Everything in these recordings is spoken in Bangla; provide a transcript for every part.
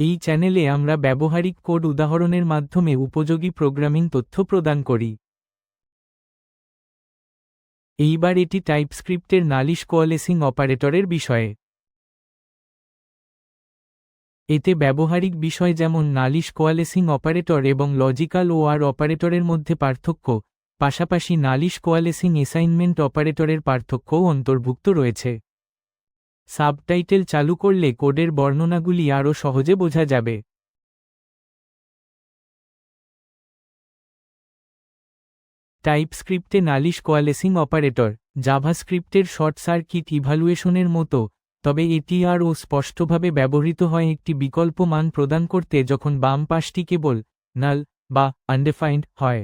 এই চ্যানেলে আমরা ব্যবহারিক কোড উদাহরণের মাধ্যমে উপযোগী প্রোগ্রামিং তথ্য প্রদান করি। এইবার এটি টাইপস্ক্রিপ্টের নালিশ কোয়ালেসিং অপারেটরের বিষয়ে। এতে ব্যবহারিক বিষয় যেমন নালিশ কোয়ালেসিং অপারেটর এবং লজিক্যাল ও আর অপারেটরের মধ্যে পার্থক্য, পাশাপাশি নালিশ কোয়ালেসিং অ্যাসাইনমেন্ট অপারেটরের পার্থক্যও অন্তর্ভুক্ত রয়েছে। সাবটাইটেল চালু করলে কোডের বর্ণনাগুলি আরও সহজে বোঝা যাবে। টাইপস্ক্রিপ্টে নালিশ কোয়ালেসিং অপারেটর, জাভাস্ক্রিপ্টের শর্ট সার্কিট ইভালুয়েশনের মতো, তবে এটি আরও স্পষ্টভাবে ব্যবহৃত হয় একটি বিকল্প মান প্রদান করতে যখন বাম পাশটি কেবল নাল বা আনডেফাইন্ড হয়।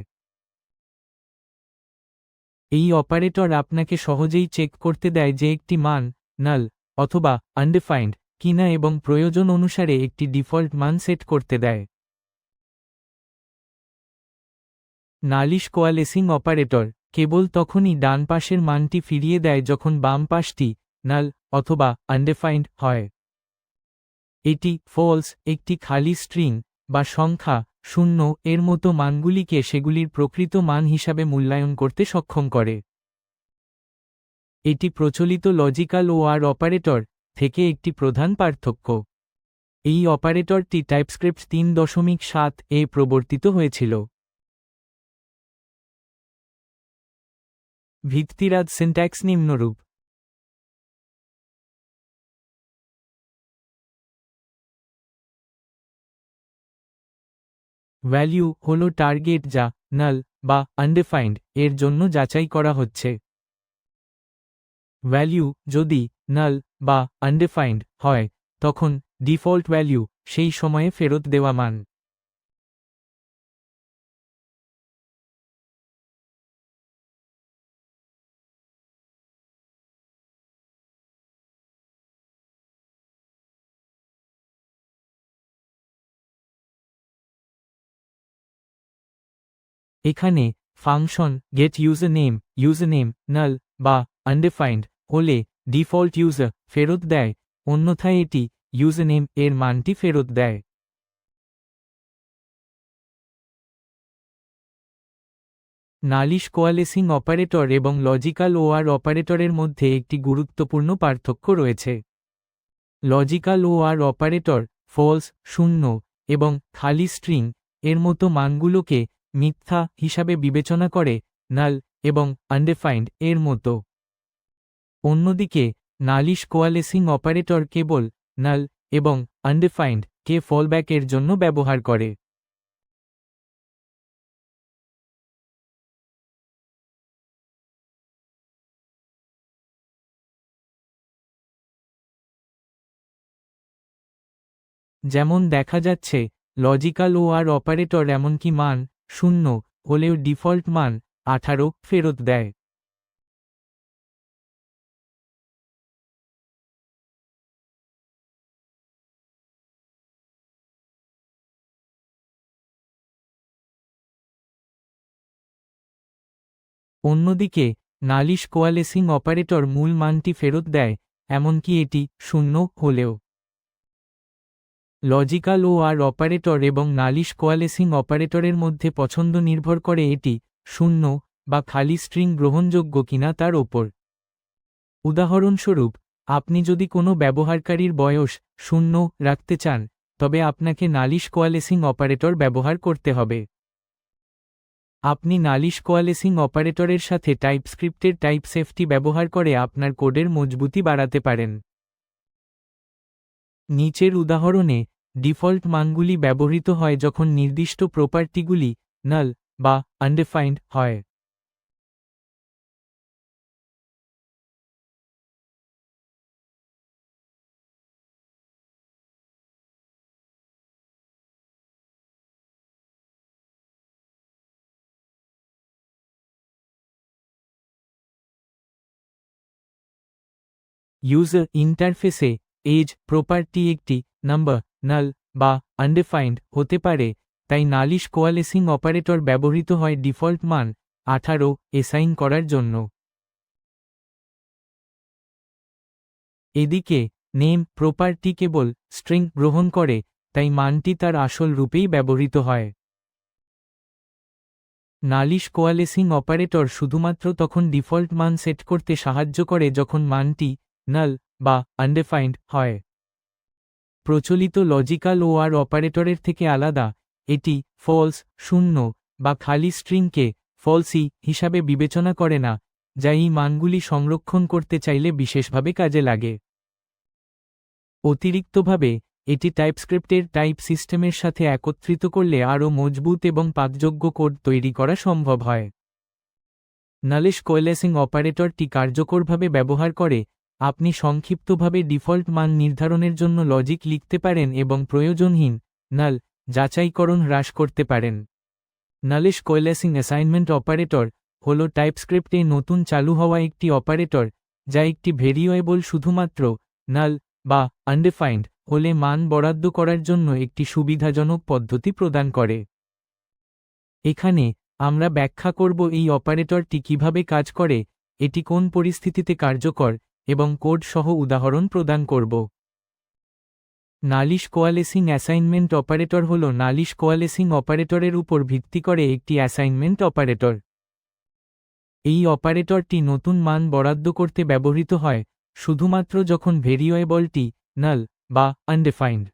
এই অপারেটর আপনাকে সহজেই চেক করতে দেয় যে একটি মান নাল অথবা আনডেফাইন্ড কিনা এবং প্রয়োজন অনুসারে একটি ডিফল্ট মান সেট করতে দেয়। নালিশ কোয়ালেসিং অপারেটর কেবল তখনই ডান পাশের মানটি ফিরিয়ে দেয় যখন বাম পাশটি নাল অথবা আনডেফাইন্ড হয়। এটি ফলস একটি খালি স্ট্রিং বা সংখ্যা, শূন্য, এর মতো মানগুলিকে সেগুলির প্রকৃত মান হিসাবে মূল্যায়ন করতে সক্ষম করে। এটি প্রচলিত লজিক্যাল ও আর অপারেটর থেকে একটি প্রধান পার্থক্য। এই অপারেটরটি টাইপস্ক্রিপ্ট তিন দশমিক সাত এ প্রবর্তিত হয়েছিল। ভিত্তিরাজ সিনট্যাক্স নিম্নরূপ। ভ্যালিউ হল টার্গেট যা নাল বা আনডেফাইন্ড এর জন্য যাচাই করা হচ্ছে। ভ্যালিউ যদি নাল বা আনডেফাইন্ড হয়, তখন ডিফল্ট ভ্যালিউ সেই সময়ে ফেরত দেওয়া মান। এখানে function get user name user name null বা আনডেফাইন্ড হলে ডিফল্ট ইউজার ফেরত দেয়, অন্যথায় এটি ইউজার নেম এর মানটি ফেরত দেয়। নালিশ কোয়ালেসিং অপারেটর এবং লজিক্যাল ওআর অপারেটরের মধ্যে একটি গুরুত্বপূর্ণ পার্থক্য রয়েছে। লজিক্যাল ওআর অপারেটর ফলস শূন্য এবং খালি স্ট্রিং এর মতো মানগুলোকে মিথ্যা হিসাবে বিবেচনা করে নাল এবং আনডেফাইন্ড এর মতো। অন্যদিকে, নালিশ কোয়ালেসিং অপারেটর কেবল, নাল এবং আনডেফাইন্ড কে ফলব্যাকের জন্য ব্যবহার করে। যেমন দেখা যাচ্ছে, লজিক্যাল ও আর অপারেটর এমনকি মান শূন্য হলেও ডিফল্ট মান আঠারো ফেরত দেয়। অন্যদিকে, নালিশ কোয়ালেসিং অপারেটর মূল মানটি ফেরত দেয়, এমনকি এটি শূন্য হলেও। লজিক্যাল ও আর অপারেটর এবং নালিশ কোয়ালেসিং অপারেটরের মধ্যে পছন্দ নির্ভর করে এটি শূন্য বা খালি স্ট্রিং গ্রহণযোগ্য কিনা তার ওপর। উদাহরণস্বরূপ, আপনি যদি কোনো ব্যবহারকারীর বয়স শূন্য রাখতে চান, তবে আপনাকে নালিশ কোয়ালেসিং অপারেটর ব্যবহার করতে হবে। আপনি নালিশ কোয়ালেসিং অপারেটরের সাথে টাইপস্ক্রিপ্টের টাইপ সেফটি ব্যবহার করে আপনার কোডের মজবুতি বাড়াতে পারেন। নিচের উদাহরণে, ডিফল্ট মানগুলি ব্যবহৃত হয় যখন নির্দিষ্ট প্রপার্টিগুলি নাল বা আনডিফাইন্ড হয়। ইউজার ইন্টারফেসে এজ প্রপার্টি একটি নাম্বার নাল বা আনডেফাইন্ড হতে পারে, তাই নালিশ কোয়ালেসিং অপারেটর ব্যবহৃত হয় ডিফল্ট মান আঠারো এসাইন করার জন্য। এদিকে নেম প্রপার্টি কেবল স্ট্রিং গ্রহণ করে, তাই মানটি তার আসল রূপেই ব্যবহৃত হয়। নালিশ কোয়ালেসিং অপারেটর শুধুমাত্র তখন ডিফল্ট মান সেট করতে সাহায্য করে যখন মানটি নাল বা আনডেফাইন্ড হয়। প্রচলিত লজিক্যাল ও আর অপারেটরের থেকে আলাদা, এটি ফলস শূন্য বা খালি স্ট্রিংকে ফলসি হিসাবে বিবেচনা করে না, যা এই মানগুলি সংরক্ষণ করতে চাইলে বিশেষভাবে কাজে লাগে। অতিরিক্তভাবে, এটি টাইপস্ক্রিপ্টের টাইপ সিস্টেমের সাথে একত্রিত করলে আরও মজবুত এবং পাকযোগ্য কোড তৈরি করা সম্ভব হয়। নালিশ কোয়েলেসিং অপারেটরটি কার্যকরভাবে ব্যবহার করে আপনি সংক্ষিপ্তভাবে ডিফল্ট মান নির্ধারণের জন্য লজিক লিখতে পারেন এবং প্রয়োজনহীন নাল যাচাইকরণ হ্রাস করতে পারেন। নালিশ কোয়েলেসিং অ্যাসাইনমেন্ট অপারেটর হল টাইপস্ক্রিপ্টে নতুন চালু হওয়া একটি অপারেটর যা একটি ভেরিয়েবল শুধুমাত্র নাল বা আনডিফাইন্ড হলে মান বরাদ্দ করার জন্য একটি সুবিধাজনক পদ্ধতি প্রদান করে। এখানে আমরা ব্যাখ্যা করব এই অপারেটরটি কীভাবে কাজ করে, এটি কোন পরিস্থিতিতে কার্যকর এবং কোড সহ উদাহরণ প্রদান করব। নালিশ কোয়ালেসিং অ্যাসাইনমেন্ট অপারেটর হল নালিশ কোয়ালেসিং অপারেটরের উপর ভিত্তি করে একটি অ্যাসাইনমেন্ট অপারেটর। এই অপারেটরটি নতুন মান বরাদ্দ করতে ব্যবহৃত হয়, শুধুমাত্র যখন ভেরিয়েবলটি নাল বা আনডিফাইন্ড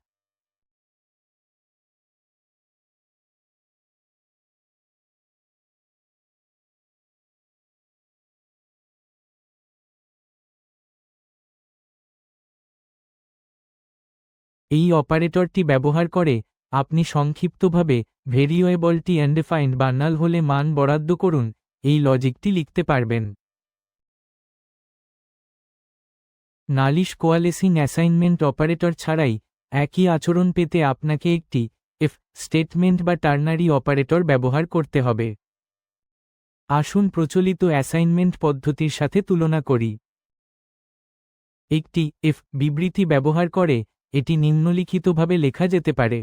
এই অপারেটরটি ব্যবহার করে আপনি সংক্ষিপ্তভাবে ভেরিয়েবলটি আনডিফাইন্ড বা নাল হলে মান বরাদ্দ করুন, এই লজিকটি লিখতে পারবেন। নালিশ কোয়ালেসিং অ্যাসাইনমেন্ট অপারেটর ছাড়াই একই আচরণ পেতে আপনাকে একটি এফ স্টেটমেন্ট বা টার্নারি অপারেটর ব্যবহার করতে হবে। আসুন প্রচলিত অ্যাসাইনমেন্ট পদ্ধতির সাথে তুলনা করি। একটি এফ বিবৃতি ব্যবহার করে এটি নিম্নলিখিতভাবে লেখা যেতে পারে।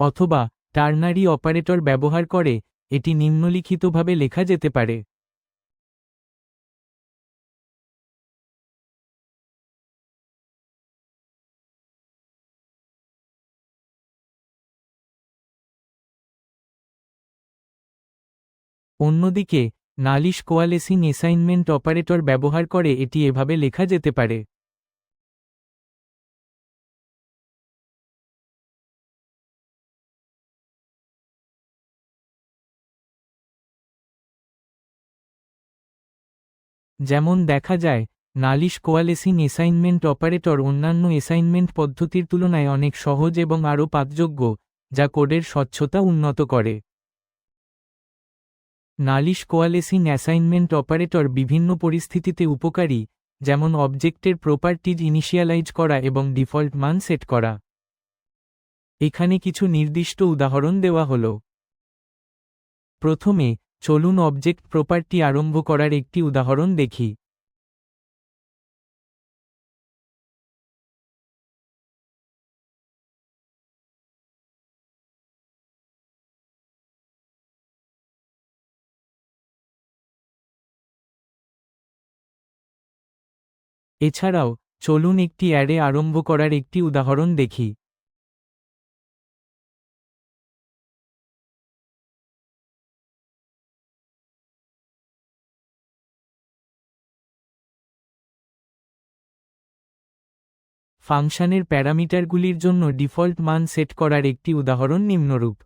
অথবা টার্নারি অপারেটর ব্যবহার করে এটি নিম্নলিখিতভাবে লেখা যেতে পারে। অন্যদিকে, নালিশ কোয়ালেসিং অ্যাসাইনমেন্ট অপারেটর ব্যবহার করে এটি এভাবে লেখা যেতে পারে। যেমন দেখা যায়, নালিশ কোয়ালেসিং অ্যাসাইনমেন্ট অপারেটর অন্যান্য অ্যাসাইনমেন্ট পদ্ধতির তুলনায় অনেক সহজ এবং আরও পাতযোগ্য যা কোডের স্বচ্ছতা উন্নত করে। নালিশ কোয়ালেসিং অ্যাসাইনমেন্ট অপারেটর বিভিন্ন পরিস্থিতিতে উপকারী, যেমন অবজেক্টের প্রপার্টিজ ইনিশিয়ালাইজ করা এবং ডিফল্ট মান সেট করা। এখানে কিছু নির্দিষ্ট উদাহরণ দেওয়া হল। প্রথমে, চলুন অবজেক্ট প্রপার্টি আরম্ভ করার একটি উদাহরণ দেখি। এছাড়াও, চলুন একটি অ্যারে আরম্ভ করার একটি উদাহরণ দেখি। ফাংশনের প্যারামিটারগুলির জন্য ডিফল্ট মান সেট করার একটি উদাহরণ নিম্নরূপ।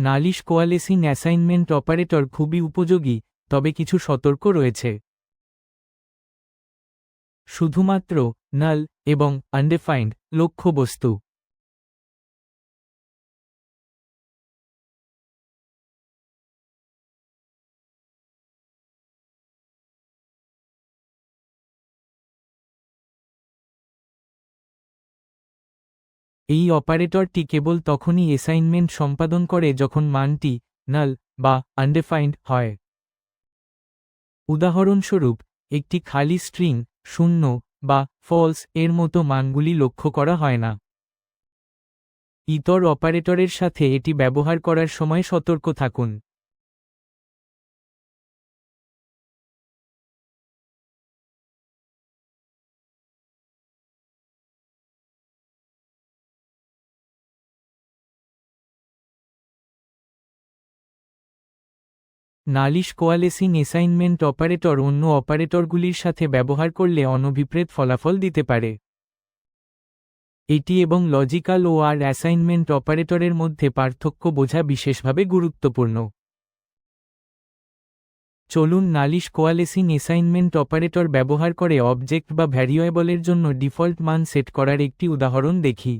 নালিশ কোয়ালেসিং অ্যাসাইনমেন্ট অপারেটর খুবই উপযোগী, তবে কিছু সতর্ক রয়েছে। শুধুমাত্র নাল এবং আনডেফাইন্ড লক্ষ্যবস্তু। এই অপারেটরটি কেবল তখনই অ্যাসাইনমেন্ট সম্পাদন করে যখন মানটি নাল বা আনডেফাইন্ড হয়। উদাহরণস্বরূপ, একটি খালি স্ট্রিং শূন্য বা ফলস এর মতো মানগুলি লক্ষ্য করা হয় না। ইতর অপারেটরের সাথে এটি ব্যবহার করার সময় সতর্ক থাকুন। নালিশ কোয়ালেসিং অ্যাসাইনমেন্ট অপারেটর অন্য অপারেটরগুলির সাথে ব্যবহার করলে অনভিপ্রেত ফলাফল দিতে পারে। এটি এবং লজিক্যাল ও আর অ্যাসাইনমেন্ট অপারেটরের মধ্যে পার্থক্য বোঝা বিশেষভাবে গুরুত্বপূর্ণ। চলুন নালিশ কোয়ালেসিং অ্যাসাইনমেন্ট অপারেটর ব্যবহার করে অবজেক্ট বা ভ্যারিয়েবলের জন্য ডিফল্ট মান সেট করার একটি উদাহরণ দেখি।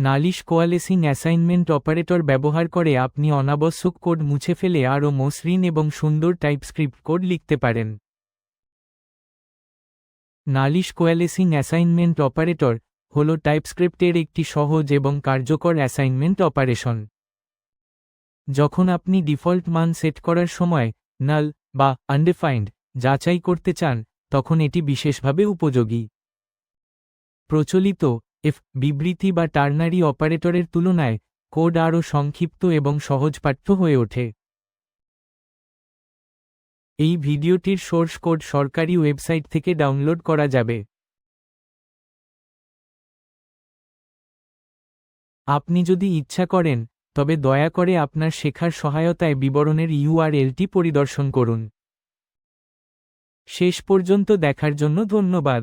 নালিশ কোয়ালেসিং অ্যাসাইনমেন্ট অপারেটর ব্যবহার করে আপনি অনাবশ্যক কোড মুছে ফেলে আরও মসৃণ এবং সুন্দর টাইপস্ক্রিপ্ট কোড লিখতে পারেন। নালিশ কোয়ালেসিং অ্যাসাইনমেন্ট অপারেটর হল টাইপস্ক্রিপ্টের একটি সহজ এবং কার্যকর অ্যাসাইনমেন্ট অপারেশন। যখন আপনি ডিফল্ট মান সেট করার সময় নাল বা আনডিফাইন্ড যাচাই করতে চান, তখন এটি বিশেষভাবে উপযোগী। প্রচলিত এফ বিবৃতি বা টার্নারি অপারেটরের তুলনায় কোড আরও সংক্ষিপ্ত এবং সহজপাঠ্য হয়ে ওঠে। এই ভিডিওটির সোর্স কোড সরকারি ওয়েবসাইট থেকে ডাউনলোড করা যাবে। আপনি যদি ইচ্ছা করেন, তবে দয়া করে আপনার শেখার সহায়তায় বিবরণের ইউআরএলটি পরিদর্শন করুন। শেষ পর্যন্ত দেখার জন্য ধন্যবাদ।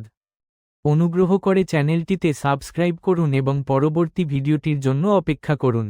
অনুগ্রহ করে চ্যানেলটিতে সাবস্ক্রাইব করুন এবং পরবর্তী ভিডিওটির জন্য অপেক্ষা করুন।